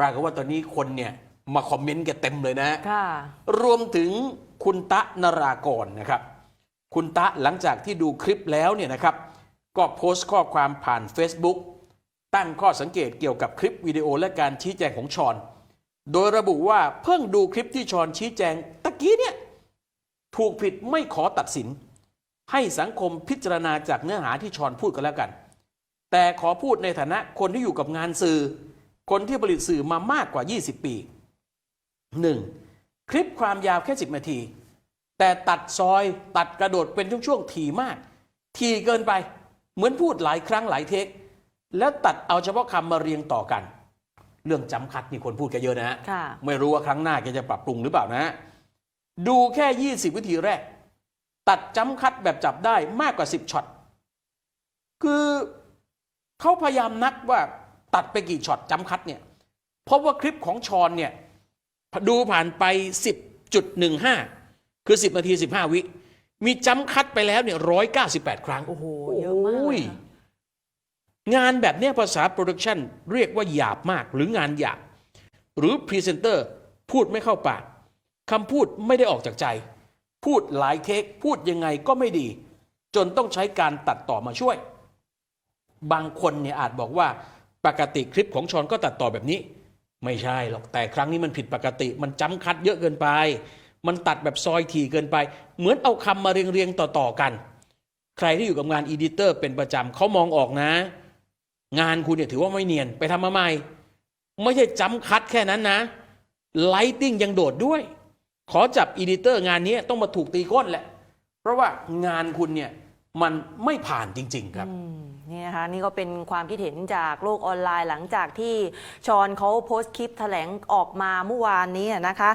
ปรากฏว่าตอนนี้คนเนี่ยมาคอมเมนต์กันเต็มเลยนะค่ะรวมถึงคุณตะนรากรนะครับ คุณตะหลังจากที่ดูคลิปแล้วเนี่ยนะครับ ก็โพสต์ข้อความผ่าน Facebook ตั้งข้อสังเกตเกี่ยวกับคลิปวิดีโอและการชี้แจงของชอน โดยระบุว่าเพิ่งดูคลิปที่ชอนชี้แจงตะกี้เนี่ยถูกผิดไม่ขอตัดสิน ให้สังคมพิจารณาจากเนื้อหาที่ชอนพูดกันแล้วกัน แต่ขอพูดในฐานะคนที่อยู่กับงานสื่อ คนที่ผลิตสื่อมามากกว่า 20 ปี 1. คลิปความยาวแค่ 10 นาที แต่ตัดซอยตัดกระโดดเป็นช่วงๆถี่มาก ทีเกินไปเหมือนพูดหลายครั้งหลายเทค แล้วตัดเอาเฉพาะคำมาเรียงต่อกัน เรื่องจำคัดนี่คนพูดกันเยอะนะฮะค่ะไม่รู้ว่าครั้งหน้าแกจะปรับปรุงหรือเปล่านะฮะดูแค่ 20 วิธีแรก ตัดจำคัดแบบจับได้มากกว่า 10ช็อตคือเขาพยายามนับว่า ตัดไปกี่ช็อตจำคัดเนี่ยเพราะว่าคลิปของชอนเนี่ยดูผ่านไป 10.15 คือ 10 นาที 15 วิ มีจำคัดไปแล้วเนี่ย198 ครั้ง โอ้โห เยอะมากเลยค่ะงานแบบเนี้ยภาษาโปรดักชันเรียกว่าหยาบมากหรืองานหยาบ หรือพรีเซนเตอร์พูดไม่เข้าปากคำพูดไม่ได้ออกจากใจ พูดหลายเทคพูดยังไงก็ไม่ดี จนต้องใช้การตัดต่อมาช่วย บางคนเนี่ยอาจบอกว่า ปกติคลิปของชอนก็ตัดต่อแบบนี้ ไม่ใช่หรอกแต่ครั้งนี้มันผิดปกติ มันจำคัดเยอะเกินไป มันตัดแบบซอยถี่เกินไป เหมือนเอาคำมาเรียงๆต่อๆกัน ใครที่อยู่กับงานอีดิเตอร์เป็นประจำเขามองออกนะ งานคุณเนี่ยถือว่าไม่เนียนไปทำมาใหม่ไม่ใช่จำคัดแค่นั้นนะไลติ้งยังโดดด้วย ขอจับอีดิเตอร์งานนี้ต้องมาถูกตีก้นแหละ เพราะว่างานคุณเนี่ยมันไม่ผ่านจริง ๆ ครับ นี่นะคะนี่ก็เป็นความคิดเห็นจากโลกออนไลน์หลังจากที่ชอนเขาโพสต์คลิปแถลงออกมาเมื่อวานนี้นะคะ